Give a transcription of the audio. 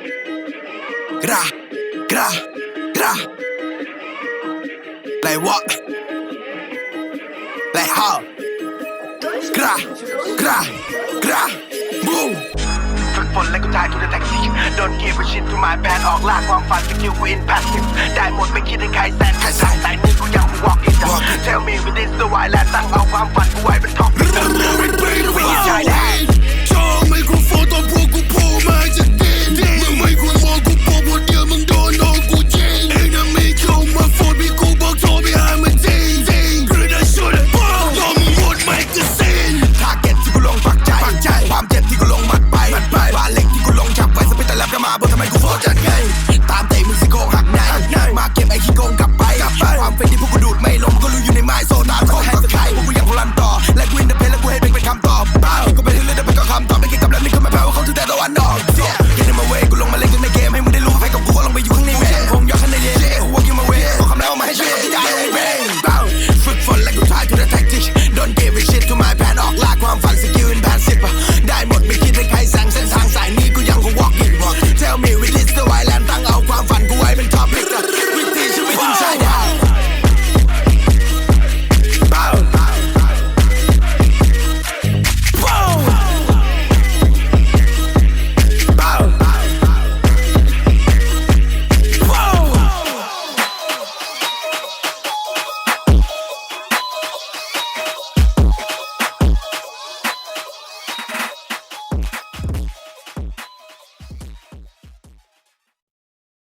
Gra, gra, gra. Like what? Like how? Gra, gra, gra. Boom. ฝึกฝนและกูจ่ายทุนแท็กซี่โดนเกียร์ไปชิดทุกไม้แบนออกล่าความฝันสกิลกูอินแพสซีฟได้หมดไม่คิดให้ใครแซนใครใส่แต่นี่กูยั ความเจ็บที่กูลงมัดไปบานเล็กที่กูลงจับไปสปิตแต่แล้วก็มาบนทำไมกูโฟตรจัดไงตาม